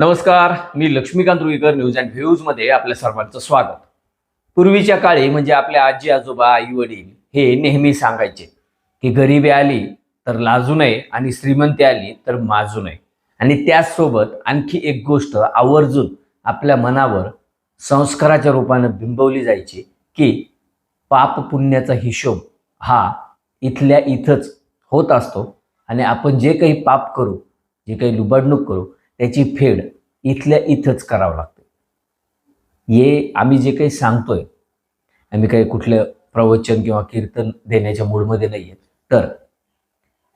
नमस्कार मी Laxmikant Ruikar news and व्ह्यूजमध्ये आपल्या सर्वांचं स्वागत. पूर्वीच्या काळी म्हणजे आपल्या आजी आजोबा आई वडील हे नेहमी सांगायचे की गरिबी आली तर लाजू नये आणि श्रीमंती आली तर माजू नये. आणि त्याचसोबत आणखी एक गोष्ट आवर्जून आपल्या मनावर संस्काराच्या रूपानं बिंबवली जायची की पाप पुण्याचा हिशोब हा इथल्या इथंच होत असतो. आणि आपण जे काही पाप करू जे काही लुबाडणूक करू त्याची फेड इथल्या इथंच करावं लागते. हे आम्ही जे काही सांगतोय आम्ही काही कुठलं प्रवचन किंवा कीर्तन देण्याच्या मूडमध्ये नाही आहेत तर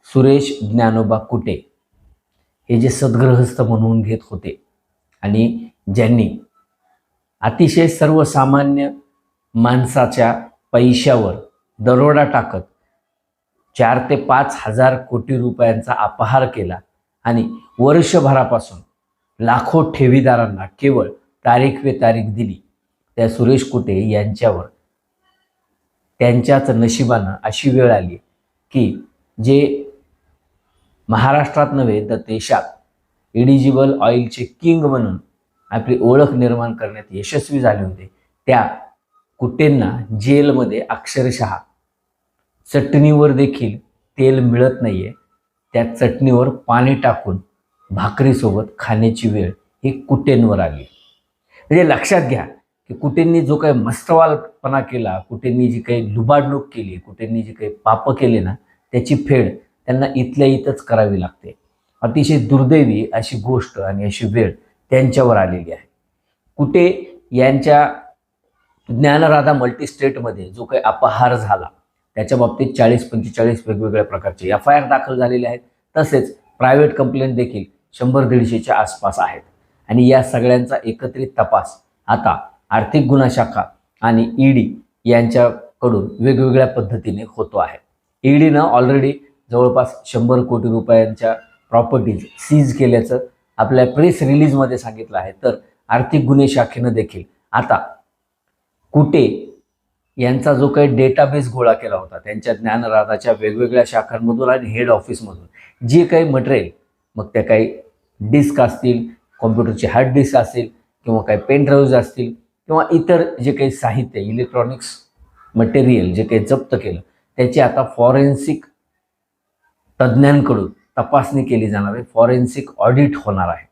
सुरेश ज्ञानोबा कुटे हे जे सद्ग्रहस्थ म्हणून घेत होते आणि ज्यांनी अतिशय सर्वसामान्य माणसाच्या पैशावर दरोडा टाकत चार ते पाच हजार कोटी रुपयांचा अपहार केला आणि वर्षभरापासून लाखो ठेवीदारांना केवळ तारीख वे तारीख दिली. त्या सुरेश कुटे यांच्यावर त्यांच्याच नशिबानं अशी वेळ आली की जे महाराष्ट्रात नव्हे तर देशात इडिजिबल ऑइलचे किंग म्हणून आपली ओळख निर्माण करण्यात यशस्वी झाले होते. त्या कुटेंना जेलमध्ये अक्षरशः चटणीवर देखील तेल मिळत नाहीये. त्या चटणीवर पाणी टाकून भाकरीसोबत खाण्याची वेळ ही कुटेंवर आली. म्हणजे लक्षात घ्या की कुटेंनी जो काही मस्तवालपणा केला कुटेंनी जी काही लुबाडणूक केली कुटेंनी जी काही पापं केली ना त्याची फेड त्यांना इथल्या इथंच करावी लागते. अतिशय दुर्दैवी अशी गोष्ट आणि अशी वेळ त्यांच्यावर आलेली आहे. कुटे यांच्या ज्ञानराधा मल्टीस्टेटमध्ये जो काही अपहार झाला त्याच्या बाबतीत चाळीस पंचेचाळीस वेगवेगळ्या प्रकारचे एफ आय आर दाखल झालेले आहेत. तसेच प्रायव्हेट कंप्लेंट देखील शंभर दीडशेच्या आसपास आहेत. आणि या सगळ्यांचा एकत्रित तपास आता आर्थिक गुन्हा शाखा आणि ईडी यांच्याकडून वेगवेगळ्या पद्धतीने होतो आहे. ईडीनं ऑलरेडी जवळपास शंभर कोटी रुपयांच्या प्रॉपर्टीज सीज केल्याचं आपल्या प्रेस रिलीजमध्ये सांगितलं आहे. तर आर्थिक गुन्हे शाखेनं देखील आता कुठे यांचा जो काही डेटाबेस गोळा केला होता त्यांच्या ज्ञानराधाच्या वेगवेगळ्या शाखांमधून आणि हेड ऑफिसमधून जे काही मटेरियल मग त्या काही डिस्क असतील कॉम्प्युटरची हार्ड डिस्क असेल किंवा काही पेन ड्राईव्ज असतील किंवा इतर जे काही साहित्य इलेक्ट्रॉनिक्स मटेरियल जे काही जप्त केलं त्याची आता फॉरेन्सिक तज्ज्ञांकडून तपासणी केली जाणार आहे. फॉरेन्सिक ऑडिट होणार आहे.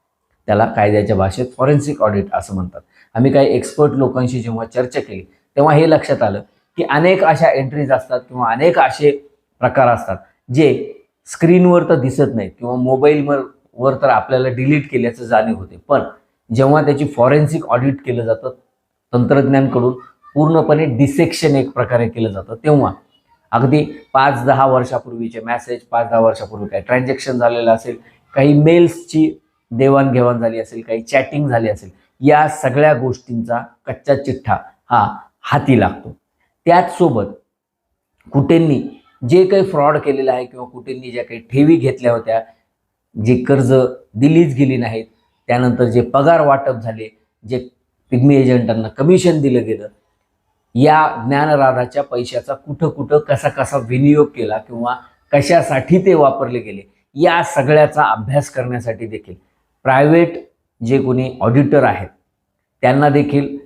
त्याला कायद्याच्या भाषेत फॉरेन्सिक ऑडिट असं म्हणतात. आम्ही काही एक्सपर्ट लोकांशी जेव्हा चर्चा केली तेव्हा हे लक्षात आलं की अनेक अशा एंट्रीज असतात किंवा अनेक असे प्रकार असतात जे स्क्रीनवर तर दिसत नाहीत किंवा मोबाईलवर वर तर आपल्याला डिलीट केल्याचं जाणीव होते. पण जेव्हा त्याची फॉरेन्सिक ऑडिट केलं जातं तंत्रज्ञांकडून पूर्णपणे डिसेक्शन एक प्रकारे केलं जातं तेव्हा अगदी पाच दहा वर्षापूर्वीचे मॅसेज पाच दहा वर्षापूर्वी काही ट्रान्झॅक्शन झालेलं असेल काही मेल्सची देवाणघेवाण झाली असेल काही चॅटिंग झाली असेल या सगळ्या गोष्टींचा कच्चा चिठ्ठा हा हाती लागतो. त्याचसोबत कुठेंनी जे काही फ्रॉड केलेलं आहे किंवा कुठेंनी ज्या काही ठेवी घेतल्या होत्या जे कर्ज दिलीच गेली नाहीत त्यानंतर जे पगार वाटप झाले जे पिग्मी एजंटांना कमिशन दिलं गेलं या ज्ञानराधाच्या पैशाचा कुठं कुठं कसा कसा विनियोग केला किंवा कशासाठी ते वापरले गेले या सगळ्याचा अभ्यास करण्यासाठी देखील. प्रायव्हेट जे कोणी ऑडिटर आहेत त्यांना देखील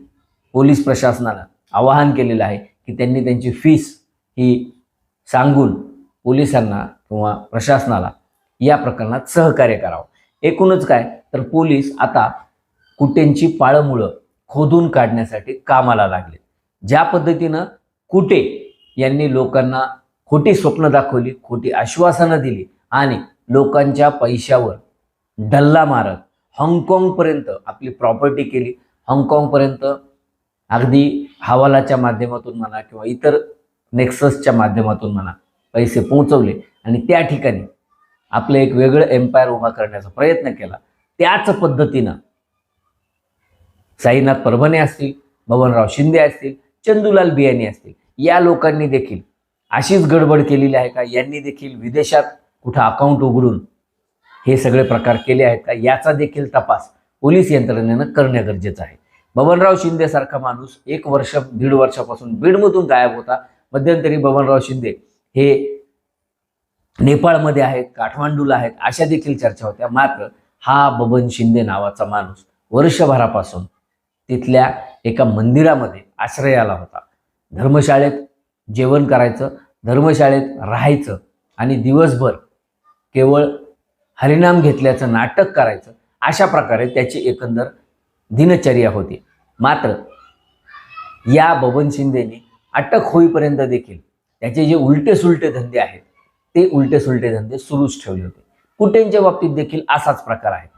पोलीस प्रशासनाला आवाहन केलेलं आहे की त्यांनी त्यांची फीस ही सांगून पोलिसांना किंवा प्रशासनाला या प्रकरणात सहकार्य करावं. एकूणच काय? तर पोलीस आता कुटेंची पाळमुळं खोदून काढण्यासाठी कामाला लागले. ज्या पद्धतीनं कुटे यांनी लोकांना खोटी स्वप्न दाखवली खोटी आश्वासनं दिली आणि लोकांच्या पैशावर डल्ला मारत हाँगकाँगपर्यंत आपली प्रॉपर्टी केली हाँगकाँगपर्यंत अगदी हवालाच्या माध्यमातून म्हणा किंवा इतर नेक्ससच्या माध्यमातून म्हणा पैसे पोहोचवले आणि त्या ठिकाणी आपलं एक वेगळं एम्पायर उभा करण्याचा प्रयत्न केला. त्याच पद्धतीनं साईनाथ परभणे असतील बबनराव शिंदे असतील चंदूलाल बियाणी असतील या लोकांनी देखील अशीच गडबड केलेली आहे का? यांनी देखील विदेशात कुठं अकाउंट उघडून हे सगळे प्रकार केले आहेत का? याचा देखील तपास पोलीस यंत्रणेनं करणं गरजेचं आहे. बबनराव शिंदे सारखा माणूस एक वर्ष दीड वर्षापासून बीडमधून गायब होता. मध्यंतरी बबनराव शिंदे हे नेपाळमध्ये आहेत काठमांडूला आहेत अशा देखील चर्चा होत्या. मात्र हा बबन शिंदे नावाचा माणूस वर्षभरापासून तिथल्या एका मंदिरामध्ये आश्रयाला होता. धर्मशाळेत जेवण करायचं धर्मशाळेत राहायचं आणि दिवसभर केवळ हरिनाम घेतल्याचं नाटक करायचं अशा प्रकारे त्याची एकंदर दिनचर्या होती. मात्र या बबन शिंदेने अटक होईपर्यंत देखील त्याचे जे उलटे सुलटे धंदे आहेत ते उलटे सुलटे धंदे सुरूच ठेवले होते. कुटेंच्या बाबतीत देखील असाच प्रकार आहे.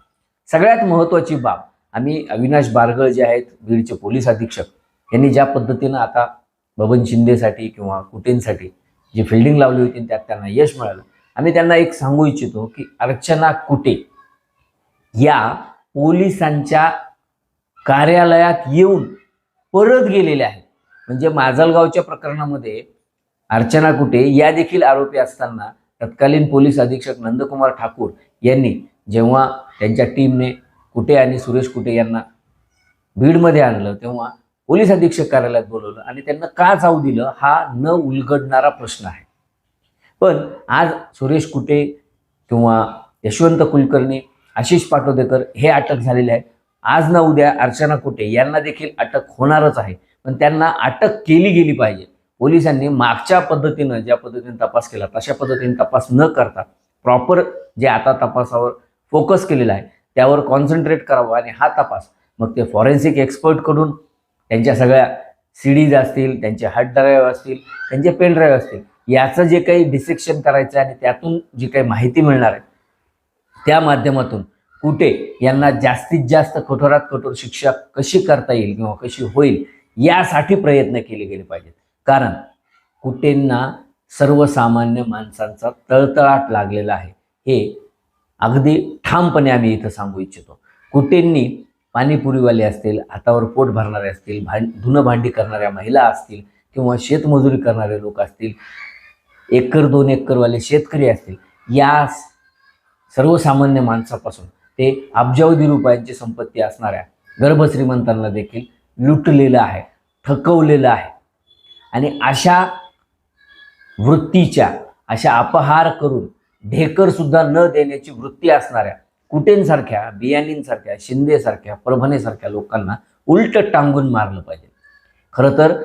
सगळ्यात महत्त्वाची बाब आम्ही अविनाश बारगळ जे आहेत बीडचे पोलीस अधीक्षक यांनी ज्या पद्धतीनं आता बबन शिंदेसाठी किंवा कुटेंसाठी जी फिल्डिंग लावली होती त्यात त्यांना यश मिळालं. आम्ही त्यांना एक सांगू इच्छितो की अर्चना कुटे या पोलिसांच्या कार्यालयात येऊन परत गेलेले आहेत. म्हणजे माजलगावच्या प्रकरणामध्ये अर्चना कुटे या देखील आरोपी असताना तत्कालीन पोलीस अधीक्षक नंदकुमार ठाकूर यांनी जेव्हा त्यांच्या टीमने कुटे आणि सुरेश कुटे यांना बीडमध्ये आणलं तेव्हा पोलीस अधीक्षक कार्यालयात बोलवलं आणि त्यांना का जाऊ दिलं हा न उलगडणारा प्रश्न आहे. पण आज सुरेश कुटे किंवा यशवंत कुलकर्णी आशिष पाटोदेकर हे अटक झालेले आहेत. आज ना उद्या अर्चना कुटे यांना देखील अटक होणारच आहे. पण त्यांना अटक केली गेली पाहिजे. पोलिसांनी मागच्या पद्धतीनं ज्या पद्धतीने तपास केला तशा पद्धतीने तपास न करता प्रॉपर जे आता तपासावर फोकस केलेला आहे त्यावर कॉन्सन्ट्रेट करावं आणि हा तपास मग ते फॉरेन्सिक एक्सपर्टकडून त्यांच्या सगळ्या सीडीज असतील त्यांचे हार्ड ड्राईव्ह असतील त्यांचे पेन ड्राईव्ह असतील याचं जे काही डिसेक्शन करायचं आहे आणि त्यातून जी काही माहिती मिळणार आहे त्या माध्यमातून कुठे यांना जास्तीत जास्त कठोरात कठोर शिक्षा कशी करता येईल किंवा कशी होईल यासाठी प्रयत्न केले गेले पाहिजेत. कारण कुटेंना सर्वसामान्य माणसांचा तळतळाट लागलेला आहे हे अगदी ठामपणे आम्ही इथं सांगू इच्छितो. कुटेंनी पाणीपुरीवाले असतील हातावर पोट भरणारे असतील भां धुनं भांडी करणाऱ्या महिला असतील किंवा शेतमजुरी करणारे लोक असतील एकर दोन एकरवाले शेतकरी असतील या सर्वसामान्य माणसापासून ते अब्जावधी रुपयांची संपत्ती असणाऱ्या गर्भश्रीमंतांना देखील लुटलेलं आहे थकवलेलं आहे. आणि अशा वृत्तीच्या अशा अपहार करून ढेकरसुद्धा न देण्याची वृत्ती असणाऱ्या कुटेंसारख्या बियाणींसारख्या शिंदेसारख्या परभणेसारख्या लोकांना उलट टांगून मारलं पाहिजे. खरं तर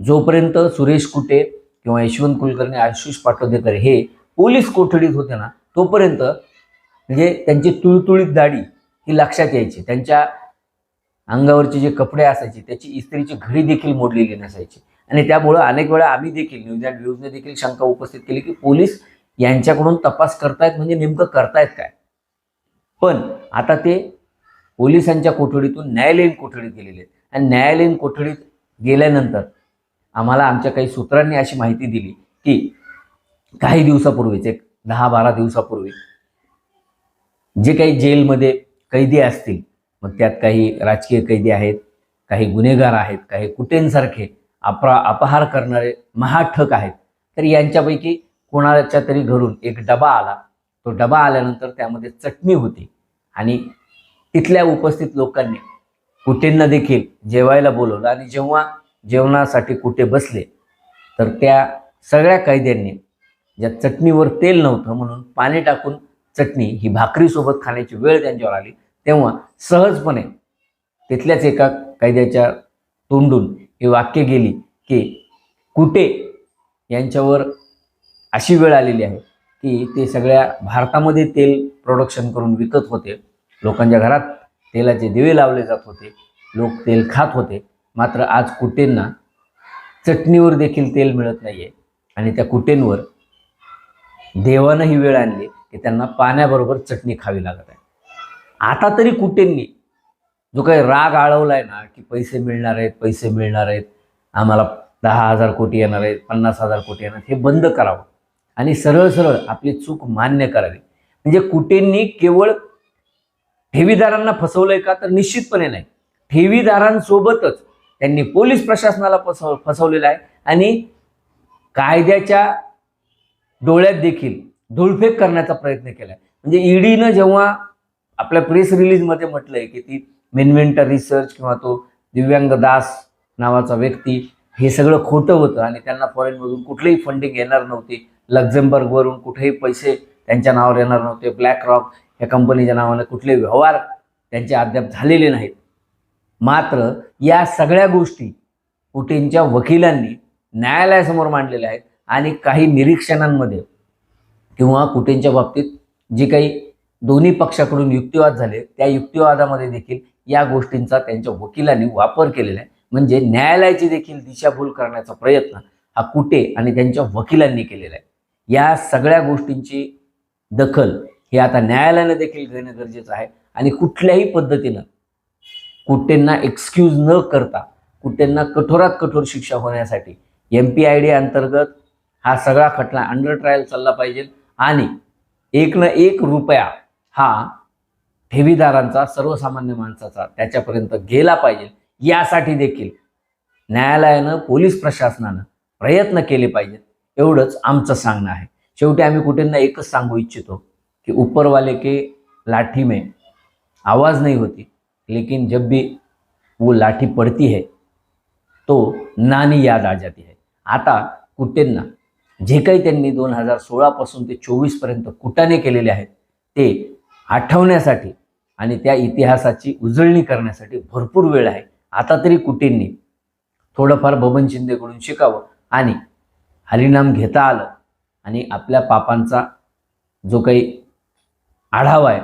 जोपर्यंत सुरेश कुटे किंवा यशवंत कुलकर्णी आशिष पाटोदेकर हे पोलीस कोठडीत होते ना तोपर्यंत म्हणजे त्यांची तुळतुळीत दाढी ही लक्षात यायची. त्यांच्या अंगावरचे जे कपडे असायचे त्याची इस्त्रीची घडी देखील मोडलेली नसायची. आणि त्यामुळं अनेक वेळा आम्ही देखील न्यूज अँड व्ह्यूजने देखील शंका उपस्थित केली की पोलीस यांच्याकडून तपास करतायत म्हणजे नेमकं करतायत काय? पण आता ते पोलिसांच्या कोठडीतून न्यायालयीन कोठडीत गेलेले आहेत. आणि न्यायालयीन कोठडीत गेल्यानंतर आम्हाला आमच्या काही सूत्रांनी अशी माहिती दिली की काही दिवसापूर्वीच एक दहा बारा दिवसापूर्वी जे काही जेलमध्ये कैदी असतील मग त्यात काही राजकीय कैदी आहेत काही गुन्हेगार आहेत काही कुटेंसारखे अपरा अपहार करणारे महाठक आहेत तर यांच्यापैकी कोणाच्या तरी घरून एक डबा आला. तो डबा आल्यानंतर त्यामध्ये चटणी होती आणि तिथल्या उपस्थित लोकांनी कुटेंना देखील जेवायला बोलवलं आणि जेव्हा जेवणासाठी कुठे बसले तर त्या सगळ्या कैद्यांनी ज्या चटणीवर तेल नव्हतं म्हणून पाणी टाकून चटणी ही भाकरीसोबत खाण्याची वेळ त्यांच्यावर आली. तेव्हा सहजपणे तिथल्याच एका कैद्याच्या तोंडून ही वाक्य गेली की कुठे यांच्यावर अशी वेळ आलेली आहे की ते सगळ्या भारतामध्ये तेल प्रोडक्शन करून विकत होते. लोकांच्या घरात तेलाचे दिवे लावले जात होते. लोक तेल खात होते. मात्र आज कुटेंना चटणीवर देखील तेल मिळत नाही आहे आणि त्या कुटेंवर देवानं ही वेळ आणली. की त्यांना पाण्याबरोबर चटणी खावी लागत आहे. आता तरी कुटेंनी जो काही राग आळवलाय ना की पैसे मिळणार आहेत पैसे मिळणार आहेत आम्हाला दहा हजार कोटी येणार आहेत पन्नास हजार कोटी येणार हे बंद करावं. आणि सरळ सरळ आपली चूक मान्य करावी. म्हणजे कुटेंनी केवळ ठेवीदारांना फसवलंय का तर निश्चितपणे नाही. ठेवीदारांसोबतच त्यांनी पोलीस प्रशासनाला फसव फसवलेलं आहे. आणि कायद्याच्या डोळ्यात देखील धुळफेक करण्याचा प्रयत्न केला आहे म्हणजे ईडीनं जेव्हा आपल्या प्रेस रिलीजमध्ये म्हटलंय की ती मेनमेंटर रिसर्च किंवा तो दिव्यांग दास नावाचा व्यक्ती हे सगळं खोटं होतं आणि त्यांना फॉरेनमधून कुठलीही फंडिंग येणार नव्हती. लक्झेंबर्गवरून कुठेही पैसे त्यांच्या नावावर येणार नव्हते. ब्लॅक रॉक या कंपनीच्या नावाने कुठले व्यवहार त्यांचे अद्याप झालेले नाहीत. मात्र या सगळ्या गोष्टी पुटीनच्या वकिलांनी न्यायालयासमोर मांडलेल्या आहेत आणि काही निरीक्षणांमध्ये किंवा कुटेंच्या बाबतीत जे काही दोन्ही पक्षाकडून युक्तिवाद झाले त्या युक्तिवादामध्ये देखील या गोष्टींचा त्यांच्या वकिलांनी वापर केलेला आहे. म्हणजे न्यायालयाची देखील दिशाभूल करण्याचा प्रयत्न हा कुटे आणि त्यांच्या वकिलांनी केलेला आहे. या सगळ्या गोष्टींची दखल हे आता न्यायालयानं देखील घेणं गरजेचं आहे. आणि कुठल्याही पद्धतीनं कुटेंना एक्सक्यूज न करता कुटेंना कठोरात कठोर शिक्षा होण्यासाठी एम पी आय डी अंतर्गत हा सगळा खटला अंडर ट्रायल चालला पाहिजे. आणि एक ना एक रुपया हा ठेवीदारांचा सर्वसामान्य माणसाचा त्याच्यापर्यंत गेला पाहिजे. यासाठी देखील न्यायालयानं पोलीस प्रशासनानं प्रयत्न केले पाहिजेत. एवढंच आमचं सांगणं आहे. शेवटी आम्ही कुठेंना एकच सांगू इच्छितो की ऊपर वाले के लाठी में आवाज़ नाही होती लेकिन जब भी वो लाठी पड़ती है तो नानी याद आ जाती है. आता कुठेंना जे काही त्यांनी दोन हजार सोळापासून ते चोवीसपर्यंत कुटाने केलेले आहेत ते आठवण्यासाठी आणि त्या इतिहासाची उजळणी करण्यासाठी भरपूर वेळ आहे. आता तरी कुटींनी थोडंफार बबन शिंदेकडून शिकावं आणि हरिनाम घेता आलं आणि आपल्या पापांचा जो काही आढावा आहे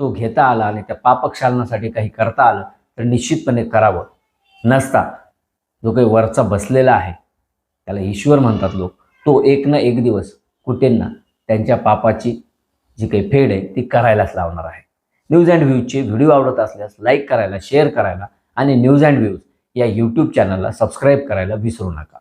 तो घेता आला आणि त्या पापक्षालनासाठी काही करता आलं तर निश्चितपणे करावं. नसता जो काही वरचा बसलेला आहे त्याला ईश्वर म्हणतात लोक. तो एक ना एक दिवस कुठेंना त्यांच्या पापाची जी काही फेड आहे ती करायलाच लावणार आहे. न्यूज अँड व्ह्यूजचे व्हिडिओ आवडत असल्यास लाईक करायला शेअर करायला आणि न्यूज अँड व्ह्यूज या यूट्यूब चॅनलला सबस्क्राईब करायला विसरू नका.